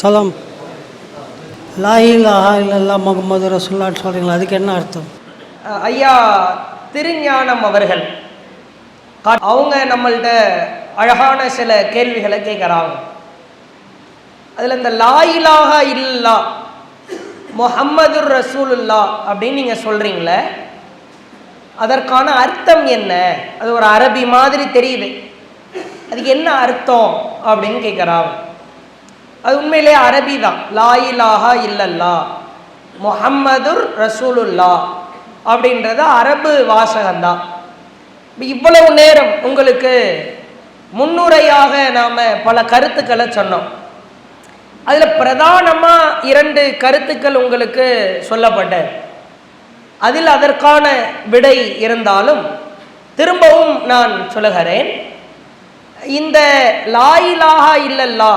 சலாம். லாஹிலாஹா இல்லல்லா முகமது ரசுல்லான்னு சொல்கிறீங்களா அதுக்கு என்ன அர்த்தம்? ஐயா திருஞானம் அவர்கள். அவங்க நம்மள்கிட்ட அழகான சில கேள்விகளை கேட்குறாங்க. அதில் இந்த லாயிலாக இல்லா முஹம்மது ரசூலுல்லா அப்படின்னு நீங்கள் சொல்கிறீங்களே அதற்கான அர்த்தம் என்ன? அது ஒரு அரபி மாதிரி தெரியுது. அதுக்கு என்ன அர்த்தம் அப்படின்னு கேட்குறாங்க. அது உண்மையிலே அரபி தான். லாயிலாஹா இல்லல்லா. முஹம்மதுர் ரசூலுல்லா. அப்படின்றது அரபு வாசகம்தான். இவ்வளவு நேரம் உங்களுக்கு முன்னுரையாக நாம் பல கருத்துக்களை சொன்னோம். அதில் பிரதானமாக இரண்டு கருத்துக்கள் உங்களுக்கு சொல்லப்பட்டது. அதில் அதற்கான விடை இருந்தாலும் திரும்பவும் நான் சொல்லுகிறேன். இந்த லாயிலாக இல்லல்லா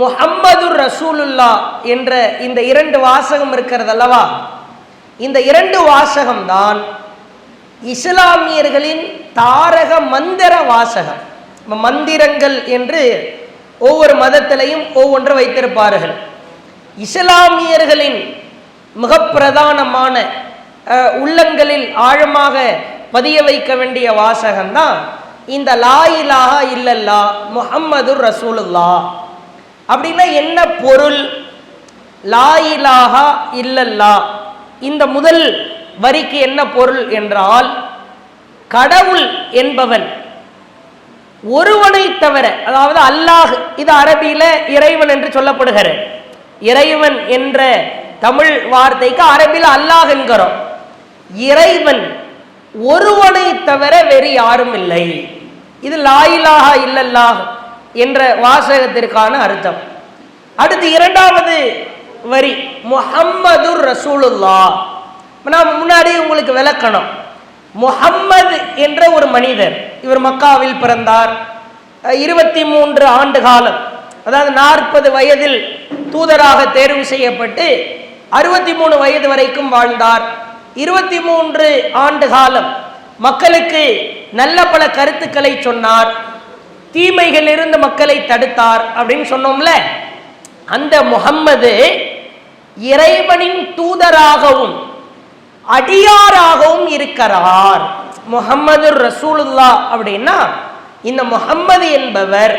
முஹம்மது ரசூலுல்லா என்ற இந்த இரண்டு வாசகம் இருக்கிறது அல்லவா இந்த இரண்டு வாசகம்தான் இஸ்லாமியர்களின் தாரக மந்திர வாசகம். மந்திரங்கள் என்று ஒவ்வொரு மதத்திலையும் ஒவ்வொன்று வைத்திருப்பார்கள். இஸ்லாமியர்களின் மிக பிரதானமான உள்ளங்களில் ஆழமாக பதிய வைக்க வேண்டிய வாசகம்தான் இந்த லா இலாஹா இல்லல்லா முஹம்மது ரசூலுல்லா அப்படின்னா என்ன பொருள்? லா இலாஹா இல்லல்லா. இந்த முதல் வரிக்கு என்ன பொருள் என்றால் கடவுள் என்பவன் ஒருவனை தவிர அதாவது அல்லாஹ் இது அரபியில இறைவன் என்று சொல்லப்படுகிற இறைவன் என்ற தமிழ் வார்த்தைக்கு அரபியில் அல்லாஹ் என்கிறோம். இறைவன் ஒருவனை தவிர வேறு யாரும் இல்லை. இது லாயிலாக இல்லல்லாஹ். என்ற வாசகத்திற்கான அர்த்தம். அடுத்து இரண்டாவது வரி முஹம்மது ரசூலுல்லா நான் முன்னாடி உங்களுக்கு விளக்கணும். முஹம்மது என்ற ஒரு மனிதர் இவர் மக்காவில் பிறந்தார். இருபத்தி மூன்று ஆண்டு காலம் அதாவது நாற்பது வயதில் தூதராக தேர்வு செய்யப்பட்டு அறுபத்தி மூணு வயது வரைக்கும் வாழ்ந்தார். இருபத்தி மூன்று ஆண்டு காலம் மக்களுக்கு நல்ல பல கருத்துக்களை சொன்னார். தீமைகளிலிருந்து மக்களை தடுத்தார் அப்படின்னு சொன்னோம்ல. அந்த முகம்மது இறைவனின் தூதராகவும் அடியாராகவும் இருக்கிறார். முகம்மது ரசூலுல்லா அப்படின்னா இந்த முகம்மது என்பவர்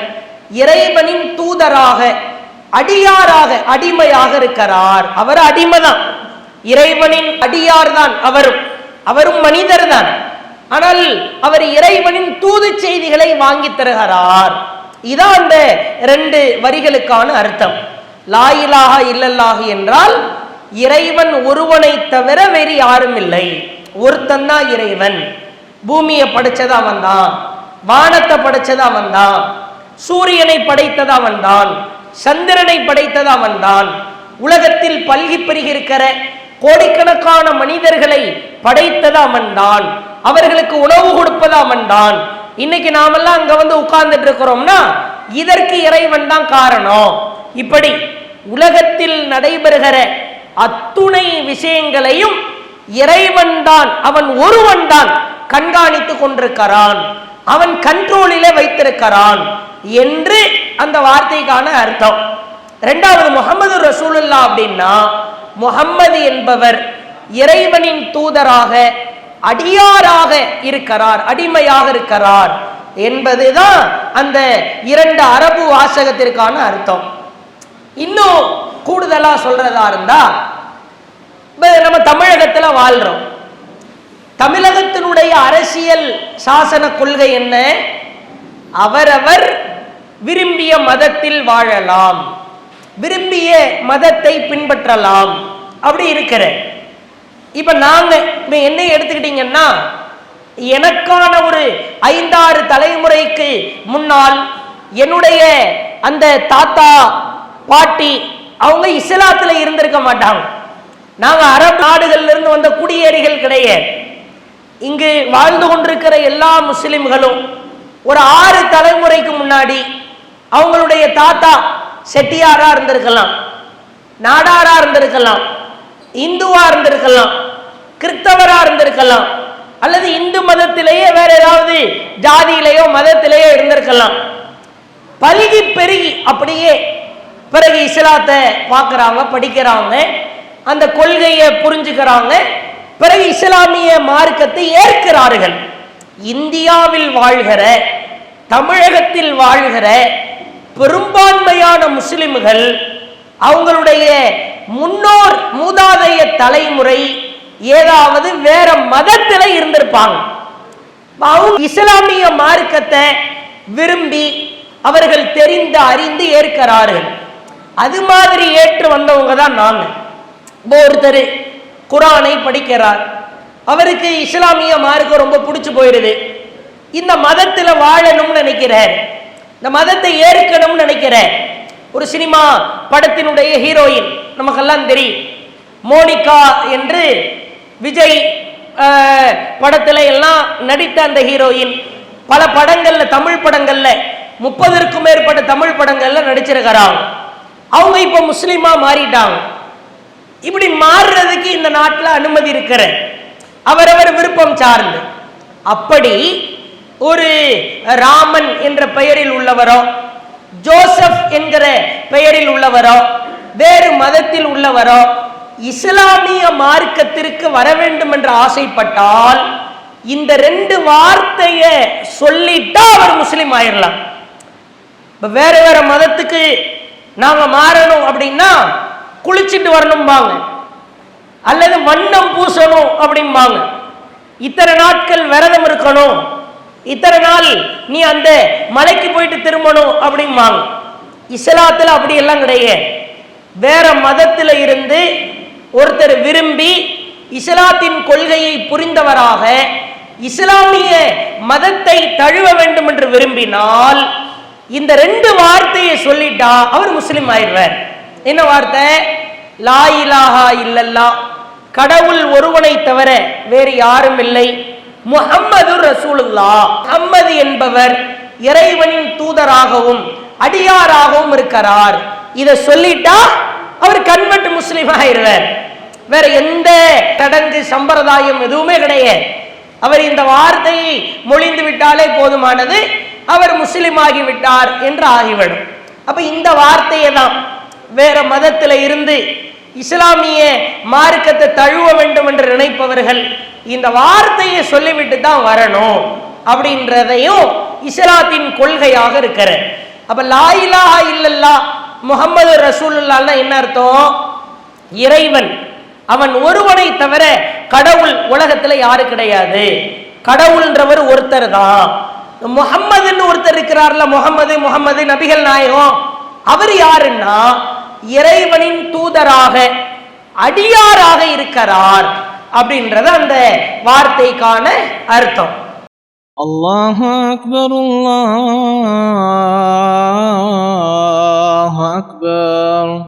இறைவனின் தூதராக அடியாராக அடிமையாக இருக்கிறார். அவர் அடிமைதான். இறைவனின் அடியார் தான் அவரும். அவரும் மனிதர் தான் ஆனால் அவர் இறைவனின் தூது செய்திகளை வாங்கி தருகிறார். இதான் அந்த ரெண்டு வரிகளுக்கான அர்த்தம். லாயிலாக இல்லல்லாக என்றால் இறைவன் ஒருவனை தவிர வேறு யாரும் இல்லை. ஒருத்தன் தான் இறைவன். பூமியை படைச்சது அவன் தான் வானத்தை படைச்சது அவன் தான் சூரியனை படைத்தது அவன் தான் சந்திரனை படைத்தது அவன் தான் உலகத்தில் பல்கி பெருகிருக்கிற கோடிக்கணக்கான மனிதர்களை படைத்தது வந்தான். அவர்களுக்கு உணவு கொடுப்பது அவன்தான் இன்னைக்கு நாமெல்லாம் அங்க வந்து உட்கார்ந்துட்டு இருக்கிறோம்னா இதற்கு இறைவன் தான் காரணம். இப்படி உலகத்தில் நடைபெறுகிற அத்துணை விஷயங்களையும் இறைவன் தான் அவன் ஒருவன் தான் கண்காணித்து கொண்டிருக்கிறான். அவன் கண்ட்ரோலிலே வைத்திருக்கிறான் என்று அந்த வார்த்தைக்கான அர்த்தம். ரெண்டாவது முகமது ரசூலுல்லா அப்படின்னா முகம்மது என்பவர் இறைவனின் தூதராக அடியாராக இருக்கிறார் அடிமையாக இருக்கிறார் என்பதுதான் அந்த இரண்டு அரபு வாசகத்திற்கான அர்த்தம். இன்னும் கூடுதலா சொல்றதா இருந்தா நம்ம தமிழகத்துல வாழ்றோம். தமிழகத்தினுடைய அரசியல் சாசன கொள்கை என்ன? அவரவர் விரும்பிய மதத்தில் வாழலாம் விரும்பிய மதத்தை பின்பற்றலாம். அப்படி இருக்கிற இப்ப நாங்க இப்ப என்ன எடுத்துக்கிட்டீங்கன்னா எனக்கான ஒரு ஐந்தாறு தலைமுறைக்கு முன்னால் என்னுடைய அந்த தாத்தா பாட்டி அவங்க இஸ்லாத்துல இருந்திருக்க மாட்டாங்க. நாங்க அரபு நாடுகள்ல இருந்து வந்த குடியேறிகள் கிடையாது. இங்கு வாழ்ந்து கொண்டிருக்கிற எல்லா முஸ்லிம்களும் ஒரு ஆறு தலைமுறைக்கு முன்னாடி அவங்களுடைய தாத்தா செட்டியாரா இருந்திருக்கலாம் நாடாரா இருந்திருக்கலாம் இந்துவா இருந்திருக்கலாம் கிறிஸ்தவராக இருந்திருக்கலாம். அல்லது இந்து மதத்திலேயே வேற ஏதாவது ஜாதியிலேயோ மதத்திலேயோ இருந்திருக்கலாம். பல்கி பெருகி அப்படியே பிறகு இஸ்லாத்தை பார்க்குறாங்க படிக்கிறாங்க அந்த கொள்கையை புரிஞ்சுக்கிறாங்க பிறகு இஸ்லாமிய மார்க்கத்தை ஏற்கிறார்கள். இந்தியாவில் வாழ்கிற தமிழகத்தில் வாழ்கிற பெரும்பான்மையான முஸ்லிம்கள் அவங்களுடைய முன்னோர் மூதாதைய தலைமுறை ஏதாவது வேற மதத்துல இருந்திருப்பாங்க. அவங்க இஸ்லாமிய மார்க்கத்தை விரும்பி அவர்கள் தெரிந்து அறிந்து ஏற்கிறார்கள். அது மாதிரி ஏற்று வந்தவங்க தான் நாங்க. இப்போ ஒருத்தர் குரானை படிக்கிறார். அவருக்கு இஸ்லாமிய மார்க்கம் ரொம்ப பிடிச்சு போயிடுது. இந்த மதத்தில் வாழணும்னு நினைக்கிறார். இந்த மதத்தை ஏற்கணும்னு நினைக்கிறார். ஒரு சினிமா படத்தினுடைய ஹீரோயின் நமக்கெல்லாம் தெரியும். மோனிகா என்று விஜய் படத்தில் படத்துல எல்லாம் நடித்த அந்த ஹீரோயின் பல படங்கள்ல தமிழ் படங்கள்ல முப்பதற்கும் மேற்பட்ட தமிழ் படங்கள்ல நடிச்சிருக்கிறாங்க அவங்க இப்ப முஸ்லீமா மாறிட்டாங்க. இப்படி மாறுறதுக்கு இந்த நாட்டில் அனுமதி இருக்கிற அவரவர் விருப்பம் சார்ந்து. அப்படி ஒரு ராமன் என்ற பெயரில் உள்ளவரோ ஜோசப் என்கிற பெயரில் உள்ளவரோ வேறு மதத்தில் உள்ளவரோ இஸ்லாமிய மார்க்கத்திற்கு வர வேண்டும் என்று ஆசைப்பட்டால் இந்த ரெண்டு வார்த்தையை சொல்லிட்டா அவர் முஸ்லீம் ஆயிடலாம் இப்போ வேற வேற மதத்துக்கு நாங்க மாறணும் அப்படின்னா குளிச்சுட்டு வரணும்பாங்க. அல்லது வண்ணம் பூசணும் அப்படிம்பாங்க. இத்தனை நாட்கள் விரதம் இருக்கணும். இத்தனை நாள் நீ அந்த மலைக்கு போயிட்டு திரும்பணும் அப்படிம்பாங்க. இஸ்லாத்தில் அப்படி எல்லாம் கிடையாது. வேற மதத்தில் இருந்து ஒருத்தர் விரும்பி இஸ்லாத்தின் கொள்கையை புரிந்தவராக இஸ்லாமிய மதத்தை தழுவ வேண்டும் என்று விரும்பினால் இந்த ரெண்டு வார்த்தையை சொல்லிட்டா அவர் முஸ்லீம் ஆயிடுவார். என்ன வார்த்தை? லா இலாஹா இல்லல்லா கடவுள் ஒருவனை தவிர வேறு யாரும் இல்லை. முஹம்மது ரசூலுல்லா முகம்மது என்பவர் இறைவனின் தூதராகவும் அடியாராகவும் இருக்கிறார். இதை சொல்லிட்டா அவர் கன்வெர்ட் முஸ்லீம் ஆயிடுவார். வேற எந்த தடங்கு சம்பிரதாயம் எதுவுமே கிடையாது. அவர் இந்த வார்த்தையை மொழிந்து விட்டாலே போதுமானது. அவர் முஸ்லீம் ஆகிவிட்டார் என்று ஆகிவிடும். அப்ப இந்த வார்த்தையை தான் வேற மதத்தில் இருந்து இஸ்லாமிய மார்க்கத்தை தழுவ வேண்டும் என்று நினைப்பவர்கள் இந்த வார்த்தையை சொல்லிவிட்டு தான் வரணும் அப்படின்றதையும் இஸ்லாத்தின் கொள்கையாக இருக்கிற அப்ப லா இலாஹா இல்லல்லா முகமது ரசூலுல்லான்னா என்ன அர்த்தம்? இறைவன். அவன் ஒருவனை தவிர கடவுள் உலகத்தில் யாரு கிடையாது. கடவுள்ன்றவர் ஒருத்தர் தான். முகம்மதுன்னு ஒருத்தர் இருக்கிறார்ல முகம்மது முகம்மது நபிகள் நாயகம். அவர் யாருன்னா? இறைவனின் தூதராக அடியாராக இருக்கிறார் அப்படின்றது அந்த வார்த்தைக்கான அர்த்தம். அல்லாஹ் அக்பர் அல்லாஹ் الله أكبر